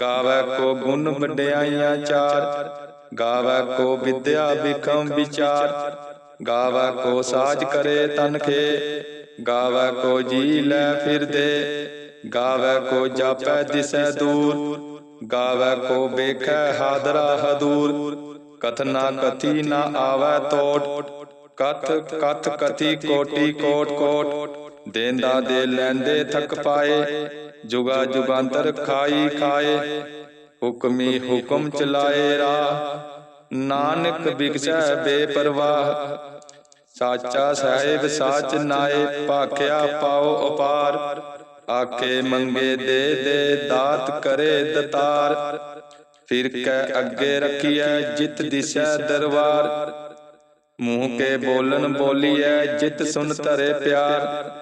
ਗਾਵੇ ਕੋ ਗੁਣ ਵਡਿਆਈਆਂ ਚਾਰ, ਗਾਵੇ ਕੋ ਵਿਦਿਆ ਵਿਖਮ ਵਿਚਾਰ, ਗਾਵੇ ਕੋ ਸਾਜ ਕਰੇ ਤਨ ਗਾਵੇ ਕੋ ਜੀ ਲੈ ਫਿਰਦੇ ਗਾਵੇ ਕੋ ਜਾਪੈ ਦਿਸੈ ਦੂਰ, ਗਾਵੇ ਕੋ ਵੇਖੈ ਹਾਦਰਾ ਹਦੂਰ ਕਥਨਾ ਕਥੀ ਨਾ ਆਵੈ ਤੋਟ, ਕਥ ਕਥ ਕਥੀ ਕੋਟੀ ਕੋਟ ਕੋਟ, ਦੇਂਦਾ ਦੇ ਲੈਂਦੇ ਥਕ ਪਾਏ ਜੁਗਾ ਜੁਗਾਂਤਰ ਖਾਈ ਖਾਏ, ਹੁਕਮੀ ਹੁਕਮ ਚਲਾਏ ਰਾ ਨਾਨਕ ਬਿਗਸੈ ਬੇਪਰਵਾਹ, ਸਾਚਾ ਸਾਹਿਬ ਸਾਚ ਨਾਏ, ਭਾਖਿਆ ਪਾਓ ਅਪਾਰ। ਆਖੇ ਮੰਗੇ ਦੇ ਦੇ ਦਾਤ ਕਰੇ ਦਤਾਰ। ਫਿਰ ਕੈ ਅੱਗੇ ਰੱਖੀਐ ਜਿਤ ਦਿਸੈ ਦਰਬਾਰ। ਮੂੰਹ ਕੇ ਬੋਲਣ ਬੋਲੀਐ ਜਿਤ ਸੁਨ ਧਰੇ ਪਿਆਰ।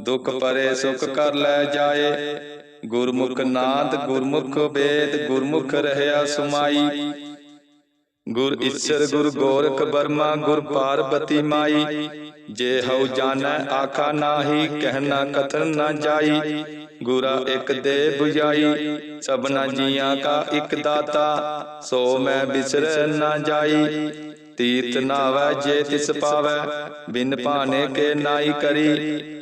ਦੁਖ ਪਰੇ ਸੁਖ ਕਰ ਲੈ ਜਾਏ। ਗੁਰਮੁਖ ਨਾਦ ਗੁਰਮੁਖ ਵੇਦ ਗੁਰਮੁਖ ਰਹਿਆ ਸੁਮਾਈ। ਗੁਰ ਈਸ਼ਰ, ਗੁਰ ਗੋਰਖ ਬਰਮਾ ਗੁਰ ਪਾਰਬਤੀ ਮਾਈ। ਜੇ ਹਉ ਜਾਣੈ, ਆਖਾ ਨਾਹੀ ਕਹਿਣਾ ਕਥਨ ਨਾ ਜਾਈ। ਗੁਰਾ ਇਕ ਦੇ 부ਜਾਈ ਸਭਨਾ ਜੀਆਂ ਕਾ ਇਕ ਦਾਤਾ। ਸੋ ਮੈਂ ਬਿਸਰ ਨਾ ਜਾਈ। ਤੀਰਥ ਨਾਵੈ, ਜੇ ਤਿਸ ਪਾਵੈ, ਬਿਨ ਭਾਣੇ ਕੇ ਨਾਈ ਕਰੀ।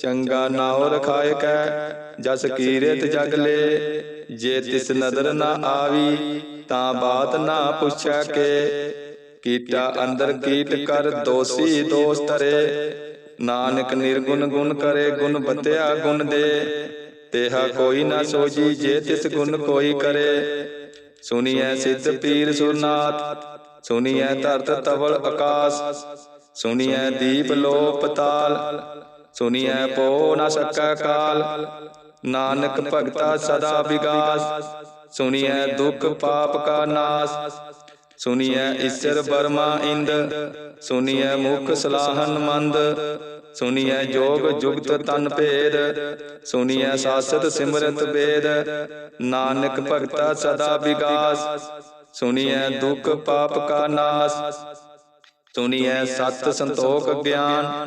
ਚੰਗਾ ਨਾਉ ਰਖਾਇ ਕੈ ਜਸ ਕੀਰਤ ਜਗ ਲੇ ਜੇ ਤਿਸ ਨਦਰ ਨਾ ਆਵੀ ਤਾਂ ਬਾਤ ਨਾ ਪੁੱਛੈ ਕੇ। ਕੀਟਾ ਅੰਦਰ ਕੀਟ ਕਰ ਦੋਸੀ ਦੋਸ ਤਰੇ। ਨਾਨਕ ਨਿਰਗੁਣ ਗੁਣ ਕਰੇ ਗੁਣ ਬਤਿਆ ਗੁਣ ਦੇ। ਤੇਹਾ ਕੋਈ ਨਾ ਸੋਜੀ ਜੇ ਤਿਸ ਗੁਣ ਕੋਈ ਕਰੇ। ਸੁਨੀਐ ਸਿੱਧ ਪੀਰ ਸੁਰਨਾਥ ਸੁਨੀਐ ਧਰਤ ਤਵਲ ਆਕਾਸ ਸੁਨੀਐ ਦੀਪ ਲੋ ਪਤਾਲ ਸੁਨੀਐ ਪੋ ਨ ਸਕੈ ਕਾਲ। ਨਾਨਕ ਭਗਤਾ ਸਦਾ ਵਿਗਾਸ। ਸੁਨੀਐ ਦੁਖ ਪਾਪ ਕਾ ਨਾਸ। ਸੁਨੀਐ ਈਸ਼ਰ ਬਰਮਾ ਇੰਦ। ਸੁਨੀਐ ਮੁਖ ਸਲਾਹਨ ਮੰਦ। ਸੁਨੀਐ ਜੋਗ ਜੁਗਤ ਤਨ ਭੇਦ। ਸੁਨੀਐ ਸਾਸਤ ਸਿਮਰਤ ਵੇਦ। ਨਾਨਕ ਭਗਤਾ ਸਦਾ ਵਿਗਾਸ। ਸੁਨੀਐ ਦੁਖ ਪਾਪ ਕਾ ਨਾਸ। ਸੁਨੀਐ ਸਤ ਸੰਤੋਖ ਗਿਆਨ।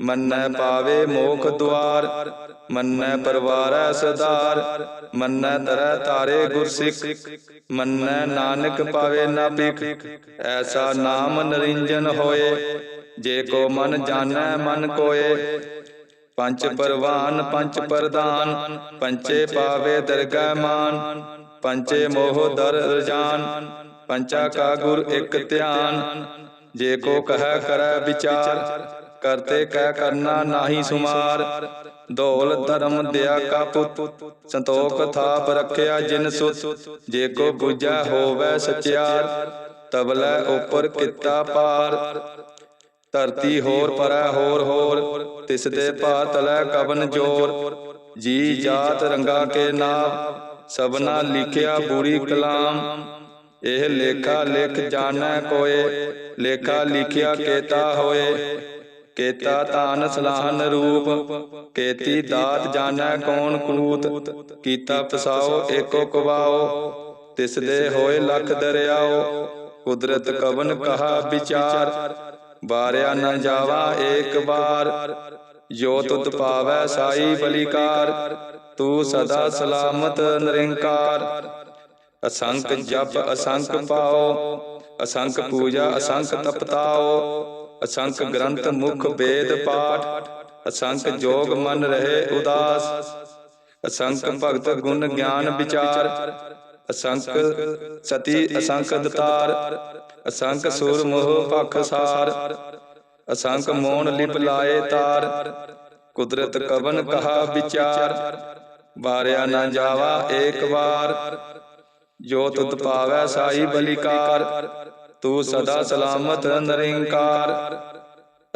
ਮੰਨੈ ਪਾਵੇ ਮੋਖ ਦੁਆਰ, ਮੰਨੈ ਪਰਵਾਰੈ ਸਦਾਰ, ਮੰਨੈ ਤਰੈ ਤਾਰੇ ਗੁਰਸਿੱਖ, ਮੰਨੈ ਨਾਨਕ ਪਾਵੇ ਨਾ ਭਿਖ ਐਸਾ ਨਾਮ ਨਰਿੰਜਨ ਹੋਏ, ਜੇ ਕੋ ਮਨ ਜਾਣੈ ਮਨ ਕੋਏ। ਪੰਜ ਪਰਵਾਨ ਪੰਜ ਪ੍ਰਦਾਨ ਪੰਚੇ ਪਾਵੇ ਦਰਗਾਹ ਮਾਨ, ਪੰਚੇ ਮੋਹ ਦਰ ਰਜਾਨ, ਪੰਚਾ ਕਾ ਗੁਰ ਇੱਕ ਧਿਆਨ, ਜੇ ਕੋ ਕਹੈ ਕਰੈ ਵਿਚਾਰ ਕਰਤੇ ਕਹਿ ਕਰਨਾ ਨਾਹੀ ਸੁਮਾਰ। ਧੌਲ ਧਰਮ ਦਿਆ ਕਾ ਪੁੱਤ। ਸੰਤੋਖ ਥਾਪ ਰੱਖਿਆ ਜਿਨ ਸੁਤ। ਜੇ ਕੋ ਬੁਝੈ ਹੋਵੇ ਸਚਿਆਰ, ਤਬਲੇ ਉਪਰ ਕੀਤਾ ਪਾਰ ਧਰਤੀ ਹੋਰ ਪਰੈ ਹੋਰ ਹੋਰ, ਤਿਸ ਦੇ ਭਾ ਤਲੈ ਕਵਨ ਜੋਰ। ਜੀ ਜਾਤ ਰੰਗਾ ਕੇ ਨਾਮ, ਸਭਨਾ ਲਿਖਿਆ ਬੁਰੀ ਕਲਾਮ। ਇਹ ਲੇਖਾ ਲਿਖ ਜਾਣੈ ਕੋਏ, ਲੇਖਾ ਲਿਖਿਆ ਕੇਤਾ ਹੋਏ। ਕੇਤਾ ਤਾਨ ਸਲਾਹਨ ਰੂਪ, ਕੇਤੀ ਦਾਤ ਜਾਣੈ ਕੌਣ ਕੂਤ, ਕੀਤਾ ਫਸਾਓ ਏਕੋ ਕਵਾਓ, ਤਿਸ ਦੇ ਹੋਏ ਲਖ ਦਰਿਆਓ, ਕੁਦਰਤ ਕਵਨ ਕਹਾ ਵਿਚਾਰ ਬਾਰਿਆ ਨਾ ਜਾਵਾ ਏਕ ਵਾਰ, ਜੋ ਤੁਧ ਪਾਵੈ ਸਾਈ ਬਲਿਕਾਰ, ਤੂੰ ਸਦਾ ਸਲਾਮਤ ਨਿਰੰਕਾਰ। ਅਸੰਖ ਜਪ ਅਸੰਖ ਪਾਓ ਅਸੰਖ ਪੂਜਾ ਅਸੰਖ ਤਪਤਾਓ ਅਸੰਖ ਗ੍ਰੰਥ ਮੁਖ ਵੇਦ ਪਾਠ, ਅਸੰਖ ਜੋਗ ਮਨ ਰਹੇ ਉਦਾਸ, ਅਸੰਖ ਭਗਤ ਗੁਣ ਗਿਆਨ ਵਿਚਾਰ, ਅਸੰਖ ਸਤੀ ਅਸੰਖ ਦਤਾਰ, ਅਸੰਖ ਸੁਰ ਮੋਹ ਪਖ ਸਾਰ, ਅਸੰਖ ਮੋਨ ਲਿਪ ਲਾਏ ਤਾਰ, ਕੁਦਰਤ ਕਵਨ ਕਹਾ ਵਿਚਾਰ, ਵਾਰਿਆ ਨਾ ਜਾਵਾ ਏਕ ਵਾਰ ਜੋ ਤੁਧ ਪਾਵੈ ਸਾਈ ਬਲਿਕਾਰ ਤੂੰ ਸਦਾ ਸਲਾਮਤ ਨਿਰੰਕਾਰ।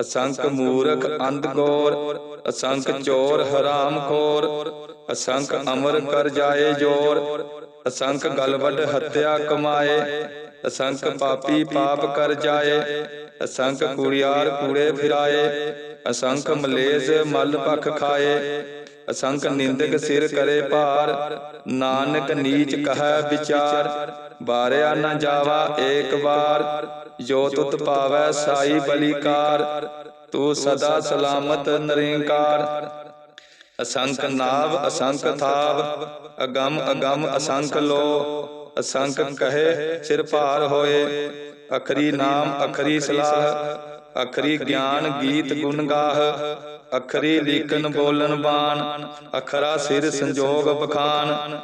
ਅਸੰਖ ਮੂਰਖ ਅੰਧ ਗੋਰ। ਅਸੰਖ ਚੋਰ ਹਰਾਮ ਖੋਰ। ਅਸੰਖ ਅਮਰ ਕਰ ਜਾਏ ਜੋਰ। ਅਸੰਖ ਗਲਵਡ ਹੱਤਿਆ ਕਮਾਏ। ਅਸੰਖ ਪਾਪੀ ਪਾਪ ਕਰ ਜਾਏ। ਅਸੰਖ ਕੁੜਿਆਰ ਕੂੜੇ ਫਿਰਾਏ। ਅਸੰਖ ਮਲੇਜ਼ ਮਲ ਪਖ ਖਾਏ। ਅਸੰਖ ਨਿੰਦਕ ਸਿਰ ਕਰੇ ਭਾਰ। ਨਾਨਕ ਨੀਚ ਕਹੈ ਵਿਚਾਰ। ਬਾਰਿਆ ਨ ਜਾਵਾ ਏਕ ਵਾਰ ਜੋ ਤੁਤ ਪਾਵੈ ਸਾਈ ਬਲਿਕਾਰ ਤੂੰ ਸਦਾ ਸਲਾਮਤ ਨਿਰੰਕਾਰ। ਅਸੰਖ ਨਾਵ ਅਸੰਖ ਥਾਵ ਅਗੰਮ ਅਗੰਮ ਅਸੰਖ ਲੋ ਅਸੰਖ ਕਹੇ ਸਿਰ ਭਾਰ ਹੋਏ। ਅਖਰੀ ਨਾਮ ਅਖਰੀ ਸਲਾਹ। ਅਖਰੀ ਗਿਆਨ ਗੀਤ ਗੁਣ ਗਾਹ। ਅਖਰੀ ਲੀਕਨ ਬੋਲਨ ਬਾਣ। ਅਖਰਾ ਸਿਰ ਸੰਜੋਗ ਬਖਾਨ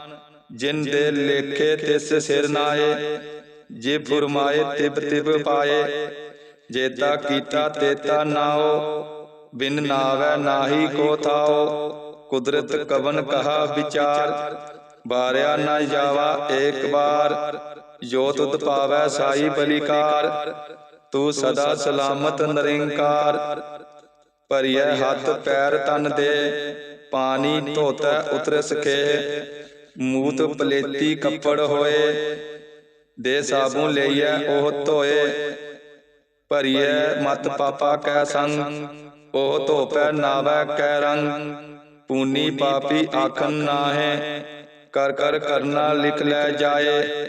ਜਿਨ ਦੇ ਲੇਖੇ ਤਿਸ ਸਿਰ ਨਾਏ, ਜੇ ਫੁਰਮਾਏ ਤਿਬ ਤਿਬ ਪਾਏ ਜੇਤਾ ਕੀਤਾ ਤੇਤਾ ਨਾਓ, ਬਿਨ ਨਾਵੈ ਨਾਹੀ ਕੋ ਥਾਓ, ਕੁਦਰਤ ਕਵਨ ਕਹਾ ਵਿਚਾਰ, ਬਾਰਿਆ ਨਾ ਜਾਵਾ ਏਕ ਵਾਰ ਜੋ ਤੁਧ ਪਾਵੈ ਸਾਈ ਬਲਿਕਾਰ, ਤੂੰ ਸਦਾ ਸਲਾਮਤ ਨਿਰੰਕਾਰ, ਭਰੀਐ ਹੱਥ ਪੈਰ ਤਨ ਦੇ, ਪਾਣੀ ਧੋਤੈ ਉਤਰ ਸਕੇ ਮੂਤ ਪਲੇਤੀ ਕੱਪੜ ਹੋਏ। ਦੇ ਸਾਬੂ ਲਈਐ ਉਹ ਧੋਏ। ਭਰੀਐ ਮਤ ਪਾਪਾ ਕੈ ਸੰਗ। ਉਹ ਧੋਪੈ ਨਾਵੈ ਕੈ ਰੰਗ। ਪੂਨੀ ਪਾਪੀ ਆਖਨ ਨਾਹੇ। ਕਰ ਕਰ ਕਰਨਾ ਲਿਖ ਲੈ ਜਾਏ।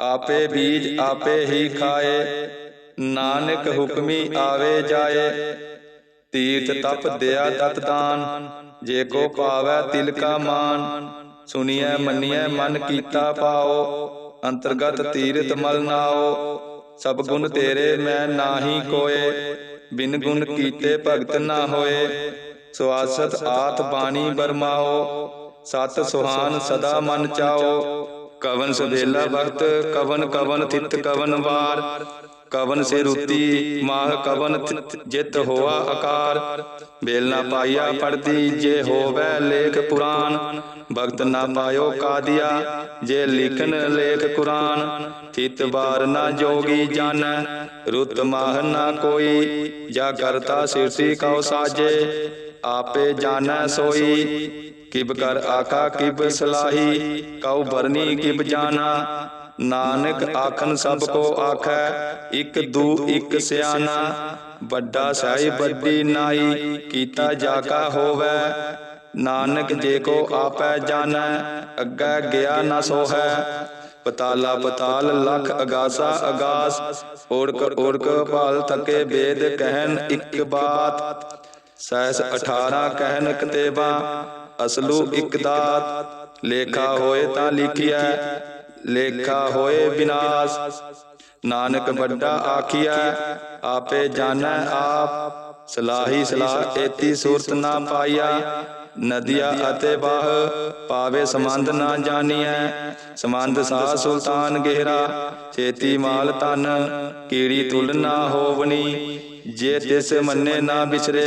ਆਪੇ ਬੀਜ ਆਪੇ ਹੀ ਖਾਏ। ਨਾਨਕ ਹੁਕਮੀ ਆਵੇ ਜਾਏ। ਤੀਰਥ ਤਪ ਦਿਆ ਤਤ ਦਾਨ ਜੇ ਕੋ ਪਾਵੈ ਤਿਲ ਕਾ ਮਾਨ। ਸੁਣੀਐ ਮੰਨੀਐ ਮਨ ਕੀਤਾ ਪਾਓ। ਅੰਤਰਗਤ ਤੀਰਥ ਮਲ ਨਾਓ। ਸਭ ਗੁਣ ਤੇਰੇ ਮੈਂ ਨਾਹੀ ਕੋਏ ਬਿਨ ਗੁਣ ਕੀਤੇ ਭਗਤ ਨਾ ਹੋਏ। ਸਵਾਸਤ ਆਤ ਬਾਣੀ ਬਰਮਾਓ। ਸਤ ਸੁਹਾਨ ਸਦਾ ਮਨ ਚਾਓ। ਕਵਨ ਸਵੇਲਾ ਵਕਤ, ਕਵਨ ਕਵਨ ਥਿਤ ਕਵਨ ਵਾਰ, ਕਵਨ ਸੇ ਰੁਤੀ ਮਾਹ ਕਵਨ ਥਿਤ ਜਿਤ ਹੋਆ ਆਕਾਰ। ਬੇਲ ਨਾ ਪੜਦੀ ਜੇ ਹੋਵੇ ਲੇਖ ਪੁਰਾਨ ਭਗਤ ਨਾ ਪਾਇਓ ਕਾਦੀਆ ਜੇ ਲਿਖਨ ਲੇਖ ਕੁਰਾਨ। ਥਿਤ ਬਾਰ ਨਾ ਜੋਗੀ ਜਾਣੈ ਰੁਤ ਮਾਹ ਨਾ ਕੋਈ, ਜਾ ਕਰਤਾ ਸਿਰਸੀ ਕਉ ਸਾਜੇ, ਆਪੇ ਜਾਣੈ ਸੋਈ। ਕਿਬ ਕਰ ਆਕਾ ਕਿਬ ਸਲਾਹੀ, ਕਉ ਬਰਨੀ ਕਿਬ ਜਾਣਾ ਨਾਨਕ ਆਖਨ ਸਭ ਕੋ ਆਖੈ, ਇਕ ਦੂ ਇਕ ਸਿਆਣਾ ਵੱਡਾ ਸਾਈ ਵੱਡੀ ਨਾਈ, ਕੀਤਾ ਜਾ ਹੋਵੇ। ਨਾਨਕ ਜੇ ਕੋ ਆਪੈ ਜਾਣੈ ਅੱਗੇ ਗਿਆ ਨਾ ਸੋਹੈ। ਪਤਾਲਾ ਪਤਾਲ ਲਖ ਅਗਾਸਾ ਅਗਾਸ, ਓੜਕ ਓੜਕ ਭਾਲ ਤਕੇ ਵੇਦ ਕਹਿਨ ਇੱਕ ਬਾਤ। ਸਹਿਸ 18 ਕਹਿਨ ਕਤੇਬਾ ਅਸਲੂ ਦਾਤ। ਲੇਖਾ ਹੋਏ ਤਾਂ ਲਿਖਿਆ ਲੇਖਾ ਹੋਏ ਬਿਨਾਸ਼। ਨਾਨਕ ਵੱਡਾ ਆਖੀਆ ਆਪੇ ਜਾਣੈ ਆਪ। ਸਲਾਹੀ ਸਲਾਹ ਏਤੀ ਸੂਰਤ ਨਾ ਪਾਈਆ ਨਦੀਆ ਅਤੇ ਬਾਹ ਪਾਵੇ ਸਮੰਦ ਨਾ ਜਾਣੀਐ। ਸਮੰਦ ਸਾ ਸੁਲਤਾਨ ਗਹਿਰਾ। ਛੇਤੀ ਮਾਲ ਤਨ ਕੀੜੀ ਤੁਲ ਨਾ ਹੋਵਣੀ। ਜੇ ਤਿਸ ਮੰਨੇ ਨਾ ਵਿਚਰੇ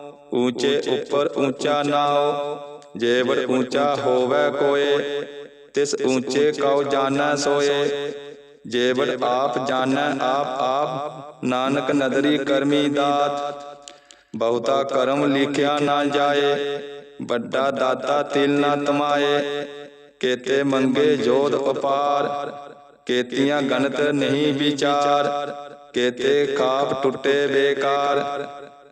ਊਚੇ ਉੱਪਰ ਊਚਾ ਨਾਉ ਜੇਵੜ ਊਚਾ ਹੋਵੇ ਕੋਏ ਤਿਸ ਊਚੇ ਕਉ ਜਾਣੈ ਸੋਏ ਜੇਵੜ ਆਪ ਜਾਣੈ ਆਪ ਆਪ ਨਾਨਕ ਨਦਰੀ ਕਰਮੀ ਦਾਤ ਬਹੁਤਾ ਕਰਮ ਲਿਖਿਆ ਨਾ ਜਾਏ ਵੱਡਾ ਦਾਤਾ ਤਿਲ ਨਾ ਤਮਾਏ ਕੇਤੇ ਮੰਗੇ ਜੋਧ ਅਪਾਰ ਕੇਤੀਆਂ ਗਣਤ ਨਹੀਂ ਵਿਚਾਰ ਕੇਤੇ ਖਾਪ ਟੁੱਟੇ ਬੇਕਾਰ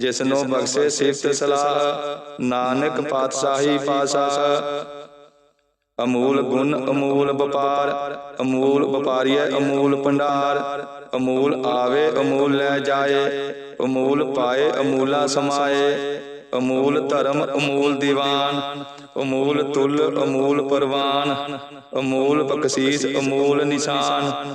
ਜਿਸਨੋ ਬਖਸ਼ੇ ਸਿਫਤ ਸਲਾਹ ਨਾਨਕ ਪਾਤਸ਼ਾਹੀ ਪਾਤਸ਼ਾਹ ਅਮੂਲ ਗੁਣ ਅਮੂਲ ਵਪਾਰ ਅਮੂਲ ਵਪਾਰੀਏ ਅਮੂਲ ਭੰਡਾਰ ਅਮੂਲ ਆਵੇ ਅਮੂਲ ਲੈ ਜਾਏ ਅਮੂਲ ਪਾਏ ਅਮੂਲਾ ਸਮਾਏ ਅਮੂਲ ਧਰਮ ਅਮੂਲ ਦੀਵਾਨ ਅਮੂਲ ਤੁਲ ਅਮੂਲ ਪਰਵਾਨ ਅਮੂਲ ਬਖਸ਼ੀਸ ਅਮੂਲ ਨਿਸ਼ਾਨ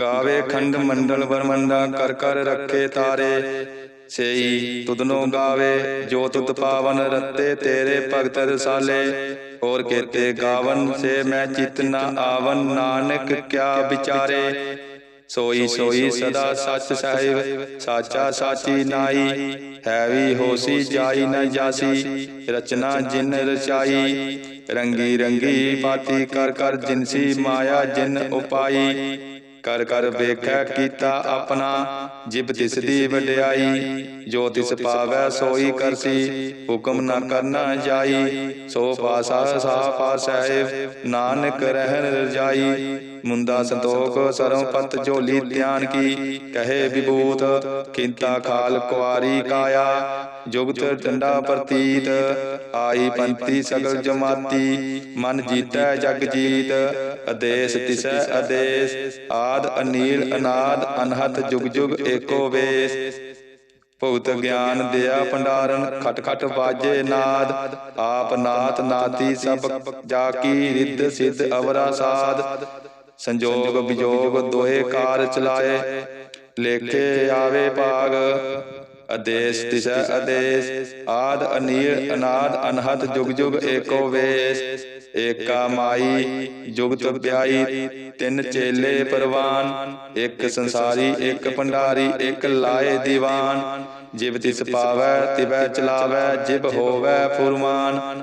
ਗਾਵੇ ਖੰਡ ਮੰਡਲ ਬਰਮੰਡਾ ਕਰ ਕਰ ਰੱਖੇ ਤਾਰੇ। ਸੇਈ ਤੁਧਨੋ ਗਾਵੇ ਜੋ ਤੁਧ ਪਾਵਨ ਰੱਤੇ ਤੇਰੇ ਭਗਤ ਰਸਾਲੇ। ਹੋਰ ਕੇਤੇ ਗਾਵਨ ਸੇ ਮੈਂ ਚਿਤ ਨ ਆਵਨ। ਨਾਨਕ ਕਿਆ ਵਿਚਾਰੇ। ਸੋਈ ਸੋਈ ਸਦਾ ਸੱਚ ਸਾਹਿਬ ਸਾਚਾ ਸਾਚੀ ਨਾਈ ਹੈ ਵੀ ਹੋਸੀ ਜਾਈ ਨ ਜਾਸੀ। ਰਚਨਾ ਜਿਨ ਰਚਾਈ। ਰੰਗੀ ਰੰਗੀ ਪਾਤੀ ਕਰ ਕਰ ਜਿਨਸੀ ਮਾਇਆ ਜਿਨ ਉਪਾਈ। ਕਰ ਕਰ ਵੇਖੈ ਕੀਤਾ ਆਪਣਾ, ਜਿਬ ਤਿਸ ਦੀ ਵਡਿਆਈ, ਜੋ ਤਿਸ ਪਾਵੈ ਸੋਈ ਕਰਸੀ, ਹੁਕਮ ਨਾ ਕਰਨਾ ਜਾਈ, ਸੋ ਪਾਸਾ ਸਾ ਪਾਸਹਿਬ ਨਾਨਕ ਰਹਿਣ ਰਜਾਈ। ਮੁੰਦਾ ਸੰਤੋਖ ਸਰਮ ਪਤ ਝੋਲੀ ਧਿਆਨ ਕੀ, ਕਹੇ ਵਿਭੂਤ ਕਿੰਤਾ ਖਾਲ ਕੁਆਰੀ ਕਾਇਆ। ਜੁਗਤ ਡੰਡਾ ਪ੍ਰਤੀਤ ਆਈ ਪੰਤੀ ਸਗਲ ਜਮਾਤੀ ਮਨ ਜੀਤੈ ਜਗ ਜੀਤ ਅਦੇਸ ਤਿਸੈ ਅਦੇਸ ਆਦ ਅਨੀਲ ਅਨਾਦ ਅਨਹਤ ਜੁਗ ਜੁਗ ਏਕੋ ਵੇਸ। ਭਗਤ ਗਿਆਨ ਦਿਆ ਭੰਡਾਰਨ ਖਟ ਖਟ ਬਾਜੇ ਨਾਦ। ਆਪ ਨਾਥ ਨਾਤੀ ਸਭ ਜਾ ਕੀ ਰਿੱਧ ਸਿੱਧ ਅਵਰਾ ਸਾਧ। ਸੰਜੋਗ ਵਿਜੋਗ ਦੋਏ ਕਾਰ ਚਲਾਏ। ਲੇਖੇ ਆਵੇ ਭਾਗ। ਅਦੇਸ ਤਿਸੈ ਅਦੇਸ ਆਦ, ਅਨੀਲ, ਅਨਾਦ ਅਨਹਤ ਜੁਗ ਜੁਗ, ਏਕੋ ਵੇਸ, ਏਕਾ ਮਾਈ ਜੁਗਤ ਪਿਆਈ, ਤਿੰਨ ਚੇਲੇ ਪਰਵਾਨ, ਇੱਕ ਸੰਸਾਰੀ, ਇੱਕ ਭੰਡਾਰੀ, ਇੱਕ ਲਾਏ ਦੀਵਾਨ ਜਿਬ ਤਿਸ ਪਾਵੈ, ਤਿਵੈ ਚਲਾਵੈ ਜਿਬ ਹੋਵੈ ਫੁਰਮਾਨ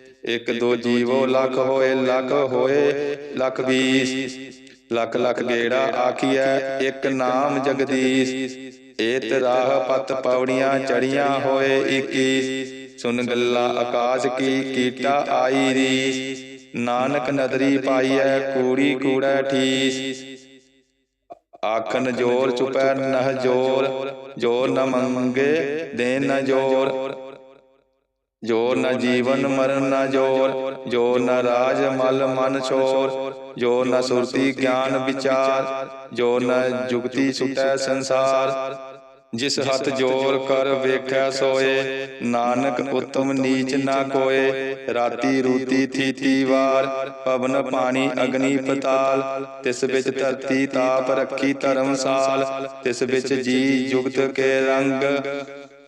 ਇਕ ਦੋ ਜੀਵੋ ਲੱਖ ਹੋਏ ਲੱਖ ਹੋਏ ਲੱਖ ਵੀਸ ਲੱਖ ਲੱਖ ਗੇੜਾ ਆਖੀਐ ਇੱਕ ਨਾਮ ਜਗਦੀਸ਼। ਏਤ ਰਾਹ ਪਤ ਪੌੜੀਆਂ ਚੜੀਆਂ ਹੋਏ 21 ਸੁਨ ਗੱਲਾਂ ਆਕਾਸ਼ ਕੀ ਕੀਟਾ ਆਈ ਰੀਸ। ਨਾਨਕ ਨਦਰੀ ਪਾਈਐ ਕੂੜੀ ਕੂੜੈ ਠੀਸ। ਆਖਨ ਜੋਰ ਚੁਪੈ ਨਹ ਜੋਰ। ਜੋਰ। ਨ ਮੰਗੇ ਦੇ ਨ ਜੋਰ। ਜੋਰ ਨ ਜੀਵਨ ਮਰਨ ਨ ਜੋਰ ਜੋਰ ਨ ਰਾਜ ਮਲ ਮਨ ਛੋਰ ਜੋਰ ਨ ਸੁਰਤੀ ਗਿਆਨ ਵਿਚਾਰ ਜੋਰ ਨ ਜੁਗਤੀ ਸੁਟੈ ਸੰਸਾਰ ਜਿਸ ਹੱਥ ਜੋਰ ਕਰ ਵੇਖੈ ਸੋਏ ਨਾਨਕ ਉਤਮ ਨੀਚ ਨਾ ਕੋਏ। ਰਾਤੀ ਰੂਤੀ ਥੀਤੀ ਵਾਰ ਪਵਨ ਪਾਣੀ ਅਗਨੀ ਪਤਾਲ। ਤਿਸ ਵਿੱਚ ਧਰਤੀ ਤਾਪ ਰੱਖੀ ਧਰਮਸਾਲ। ਤਿਸ ਵਿੱਚ ਜੀ ਜੁਗਤ ਕੇ ਰੰਗ।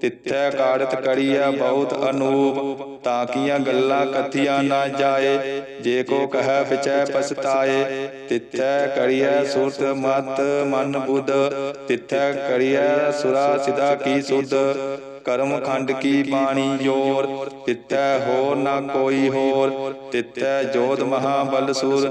ਤਿੱਥੈ ਕਾੜਤ ਕੜੀਆ ਬਹੁਤ ਅਨੂਪ ਤਾਕੀਆਂ ਗੱਲਾਂ ਕਥੀਆਂ ਨਾ ਜਾਏ। ਜੇ ਕੋ ਕਹੈ ਵਿਚੈ ਪਛਤਾਏ, ਤਿੱਥੈ ਕੜੀਆ ਸੁਰਤ ਮਤ ਮਨ ਬੁੱਧ। ਤਿੱਥੈ ਕੜੀਆ ਸੁਰਾ ਸਿਦਾ ਕੀ ਸੁਧ, ਕਰਮ ਖੰਡ ਕੀ ਬਾਣੀ ਜੋਰ। ਤਿਤੈ ਹੋਰ ਨਾ ਕੋਈ ਹੋਰ ਤਿਤੈ ਜੋਧ ਮਹਾਬਲ ਸੁਰ।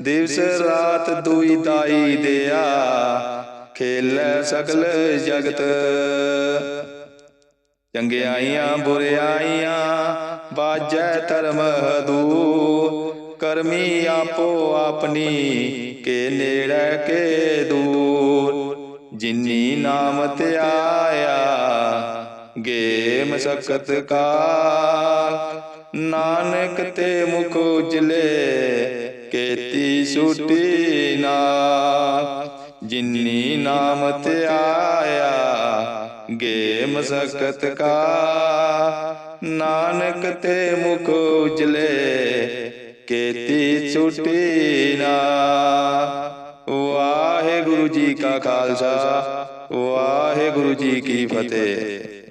ਦਿਵਸ ਰਾਤ ਦੁਈ ਦਾਈ ਦਿਆ, ਖੇਲੈ ਸਗਲ ਜਗਤ। ਚੰਗਿਆਈਆਂ, ਬੁਰਿਆਈਆਂ, ਬਾਜੈ ਧਰਮ ਹਦੂ। ਕਰਮੀ ਆਪੋ ਆਪਣੀ, ਕੇ ਨੇੜੇ, ਕੇ ਦੂਰ। ਜਿਨੀ ਨਾਮ ਧਿਆਇਆ ਗੇ ਮਸਕਤ ਕਾ। ਨਾਨਕ ਤੇ ਮੁਖ ਉਜਲੇ ਕੇਤੀ ਛੁਟੀ ਨਾ। ਜਿਨੀ ਨਾਮ ਤੇ ਆਇਆ ਗੇ ਮਸਕਤ ਕਾ। ਨਾਨਕ ਤੇ ਮੁਖ ਉਜਲੇ, ਕੇਤੀ ਛੁਟੀ ਨਾ। ਵਾਹਿਗੁਰੂ ਜੀ ਕਾ ਖਾਲਸਾ, ਵਾਹਿਗੁਰੂ ਜੀ ਕੀ ਫਤਿਹ।